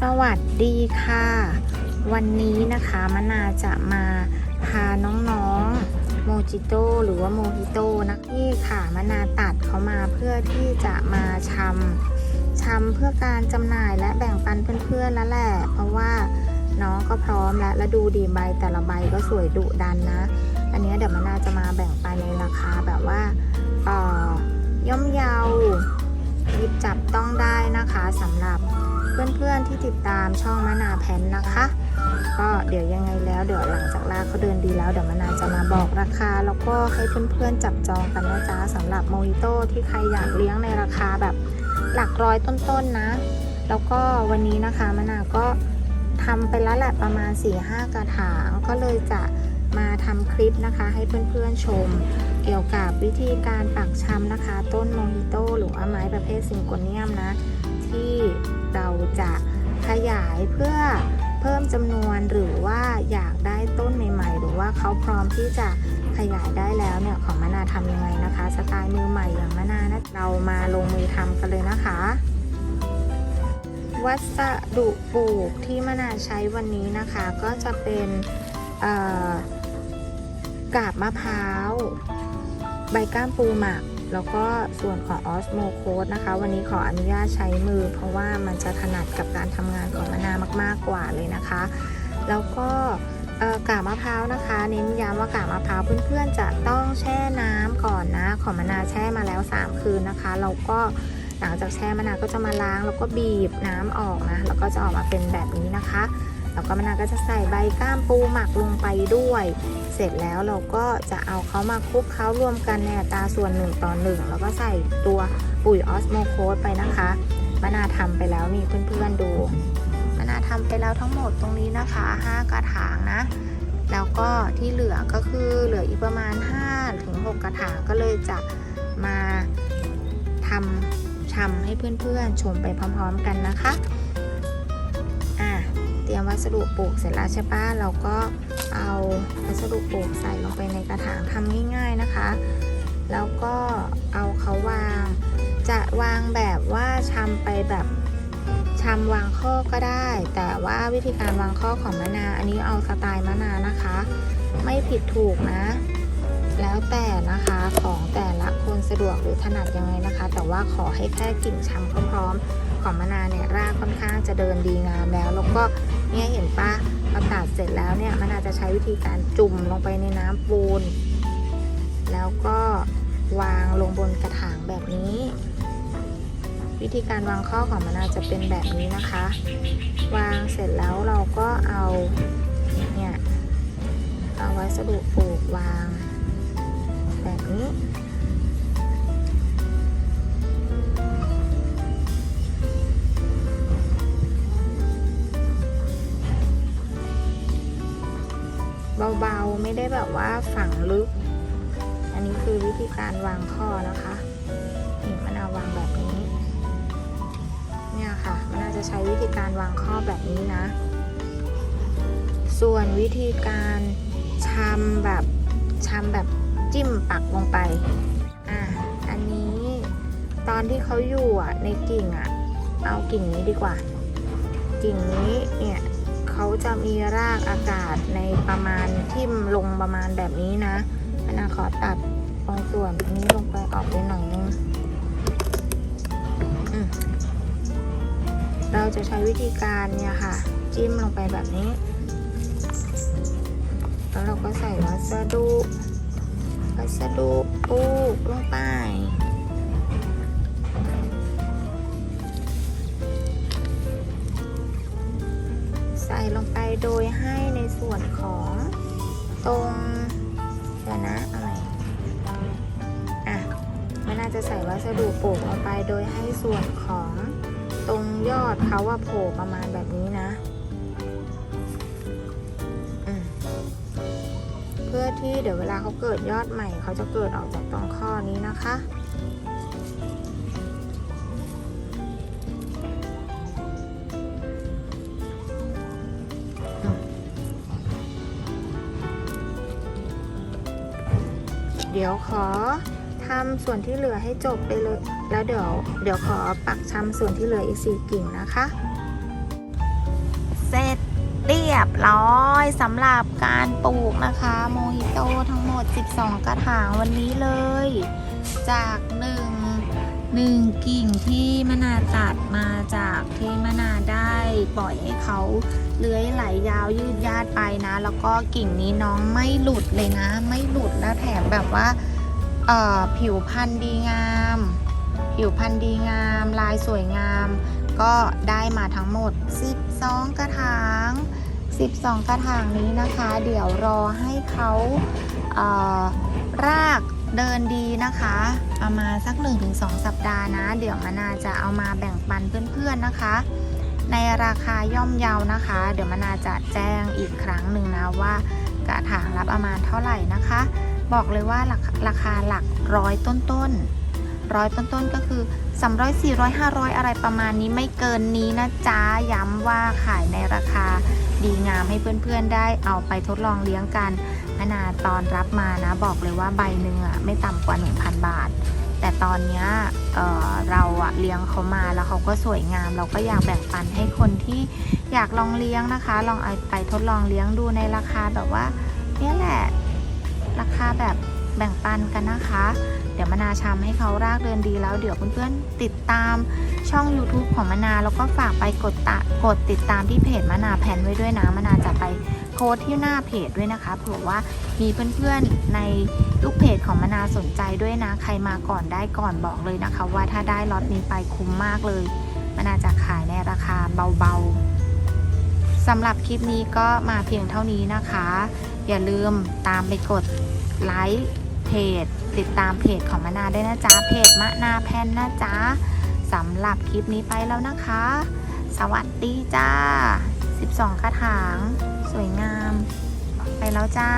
สวัสดีค่ะ วันนี้นะคะมนาจะมาพาน้องๆโมจิโต้หรือว่าโมฮิโต้นะที่ค่ะมนาตัดเขามาเพื่อที่จะมาชำชำเพื่อการจำหน่ายและแบ่งปันเพื่อนๆแล้วแหละ เพราะว่าน้องก็พร้อมแล้วและดูดีใบแต่ละใบก็สวยดุดันนะ อันนี้เดี๋ยวมนาจะมาแบ่งปันในราคาแบบว่าเอ่อย่อมเยา หยิบจับต้องได้นะคะสำหรับเพื่อนๆที่ติดตามช่องมะนาแพนนะคะ ก็เดี๋ยวยังไงแล้วเดี๋ยวหลังจากลากเขาเดินดีแล้วเดี๋ยวมะนาจะมาบอกราคา แล้วก็ให้เพื่อนๆจับจองกันนะจ๊ะสำหรับโมฮิโต้ที่ใครอยากเลี้ยงในราคาแบบหลักร้อยต้นๆนะแล้วก็วันนี้นะคะมะนาก็ทำไปแล้วแหละประมาณ 4-5 กระถางก็เลยจะมาทำคลิปนะคะให้เพื่อนๆชม เกี่ยวกับวิธีการปักชำนะคะ ต้นโมฮิโตหรือว่าไม้ประเภทซิงโกเนียมนะ ที่เราจะขยายเพื่อเพิ่มจำนวนหรือว่าอยากได้ต้นใหม่ๆ หรือว่าเขาพร้อมที่จะขยายได้แล้วเนี่ยของมะนาทำยังไงนะคะ สไตล์มือใหม่อย่างมะนานะเรามาลงมือทำกันเลยนะคะ วัสดุปลูกที่มะนาใช้วันนี้นะคะก็จะเป็นกาบมะพร้าว ใบก้ามปูหมัก แล้วก็ส่วนของออสโมโคดนะคะ วันนี้ขออนุญาตใช้มือ เพราะว่ามันจะถนัดกับการทำงานของมะนามาก ๆกว่าเลยนะคะ แล้วก็กาบมะพร้าวนะคะ เน้นย้ำว่ากาบมะพร้าวเพื่อนๆจะต้องแช่น้ำก่อนนะ ของมะนาวแช่มาแล้ว 3 คืนนะคะแล้วก็หลังจากแช่มะนาวก็จะมาล้าง แล้วก็บีบน้ำออกนะแล้วก็จะออกมาเป็นแบบนี้นะคะ แล้วก็มะนาวก็จะใส่ใบก้ามปูหมักลงไปด้วย เสร็จแล้วเราก็จะเอาเขามาคลุกเคล้ารวมกันในอัตราส่วน1ต่อ1แล้วก็ใส่ตัวปุ๋ยออสโมโคดไปนะคะมะนาทำไปแล้วนี่เพื่อนๆดูมะนาทำไปแล้วทั้งหมดตรงนี้นะคะ 5 กระถางนะ แล้วก็ที่เหลือก็คือเหลืออีกประมาณ 5 ถึง 6 กระถางก็เลยจะมาทำชำให้เพื่อนๆชมไปพร้อมๆกันนะคะ ตรียมวัสดุปลูกเสร็จแล้วใช่ปะเราก็เอาวัสดุปลูกใส่ลงไปในกระถางทำง่าย ๆนะคะ แล้วก็เอาเขาวาง จะวางแบบว่าชำไปแบบชำวางข้อก็ได้ แต่ว่าวิธีการวางข้อของมะนา อันนี้เอาสไตล์มะนานะคะ ไม่ผิดถูกนะ แล้วแต่นะคะของแต่ละคนสะดวกหรือถนัดยังไงนะคะ แต่ว่าขอให้แค่กิ่งชำพร้อมๆของมะนาวเนี่ยรากค่อนข้างจะเดินดีงามแล้ว แล้วก็ เนี่ยเห็นปะเราตัดเสร็จแล้วเนี่ยมันอาจจะใช้วิธีการจุ่มลงไปในน้ำปูน แล้วก็วางลงบนกระถางแบบนี้ วิธีการวางข้อของมันอาจจะเป็นแบบนี้นะคะ วางเสร็จแล้วเราก็เอาเนี่ยเอาวัสดุปลูกวาง เบาๆ ไม่ได้แบบว่าฝังลึก อันนี้คือวิธีการวางข้อนะคะนี่มะนาววางแบบนี้ เนี่ยค่ะมะนาวจะใช้วิธีการวางข้อแบบนี้นะ ส่วนวิธีการชำแบบชำแบบจิ้มปักลงไป อะ อันนี้ตอนที่เขาอยู่อะในกิ่งอะ เอากิ่งนี้ดีกว่า กิ่งนี้เนี่ย จะมีรากอากาศในประมาณทิ่มลงประมาณแบบนี้นะมะนาขอตัดตรงส่วนนี้ลงไปออกไปหน่อยนึงเราจะใช้วิธีการเนี่ยค่ะ จิ้มลงไปแบบนี้ แล้วเราก็ใส่วัสดุ วัสดุปูกลงไป โดยให้ในส่วนของตรงเดี๋ยวนะอาใหม่อะมันน่าจะใส่วัสดุปลูกลงไปโดยให้ส่วนของตรงยอดเขาว่าโผล่ประมาณแบบนี้นะเพื่อที่เดี๋ยวเวลาเขาเกิดยอดใหม่เขาจะเกิดออกจากตรงข้อนี้นะคะ ดี๋ยวขอทำส่วนที่เหลือให้จบไปเลย แล้วเดี๋ยวเดี๋ยวขอปักชำส่วนที่เหลืออีกสี่กิ่งนะคะ เสร็จเรียบร้อยสำหรับการปลูกนะคะ โมฮิโตทั้งหมด 12 กระถางวันนี้เลย จากหนึ่งหนึ่งกิ่งที่มะนาตัดมาจากที่มะนาได้ปล่อยให้เขา เลื้อยไหลยาวยืดยาดไปนะ แล้วก็กิ่งนี้น้องไม่หลุดเลยนะ ไม่หลุดแล้วแถมแบบว่าผิวพันธุ์ดีงาม ผิวพันธุ์ดีงาม ลายสวยงาม ก็ได้มาทั้งหมด 12 กระถาง 12 กระถางนี้นะคะ เดี๋ยวรอให้เขาเอ่อรากเดินดีนะคะประมาณสัก 1-2 สัปดาห์นะ เดี๋ยวมะนาจะเอามาแบ่งปันเพื่อนๆนะคะ ในราคาย่อมเยาวนะคะ เดี๋ยวมะนาจะแจ้งอีกครั้งหนึ่งนะว่ากระถางละประมาณเท่าไหร่นะคะ บอกเลยว่าราคาหลักร้อยต้นๆร้อยต้นๆก็คือ 300 400 500 อะไรประมาณนี้ไม่เกินนี้นะจ๊ะ ย้ำว่าขายในราคาดีงามให้เพื่อนๆได้เอาไปทดลองเลี้ยงกันมนาตอนรับมานะ บอกเลยว่าใบหนึ่งอะไม่ต่ำกว่า 1,000 บาท ตอนนี้เเราอะเลี้ยงเขามาแล้วเขาก็สวยงาม เราก็อยากแบ่งปันให้คนที่อยากลองเลี้ยงนะคะ ลองเอาไปทดลองเลี้ยงดูในราคาแบบว่าเนี่ยแหละราคาแบบแบ่งปันกันนะคะ เดี๋ยวมนาชำให้เขารากเดินดีแล้ว เดี๋ยวเพื่อนๆติดตามช่อง YouTube ของมนาแล้วก็ฝากไปกดตะกดติดตามที่เพจมนาแพนไว้ด้วยนะมนาจะไป โพสต์ที่หน้าเพจด้วยนะคะเผื่อว่ามีเพื่อนๆในลูกเพจของมะนาสนใจด้วยนะ ใครมาก่อนได้ก่อนบอกเลยนะคะ ว่าถ้าได้ล็อตนี้ไปคุ้มมากเลยมะนาจะขายในราคาเบาๆสำหรับคลิปนี้ก็มาเพียงเท่านี้นะคะ อย่าลืมตามไปกดไลค์เพจ ติดตามเพจของมะนาได้วยนะจ๊ะเพจมะนาแพนนะจ๊ะสำหรับคลิปนี้ไปแล้วนะคะ สวัสดีจ้า 12 กระถาง สวยงาม ไปแล้วจ้า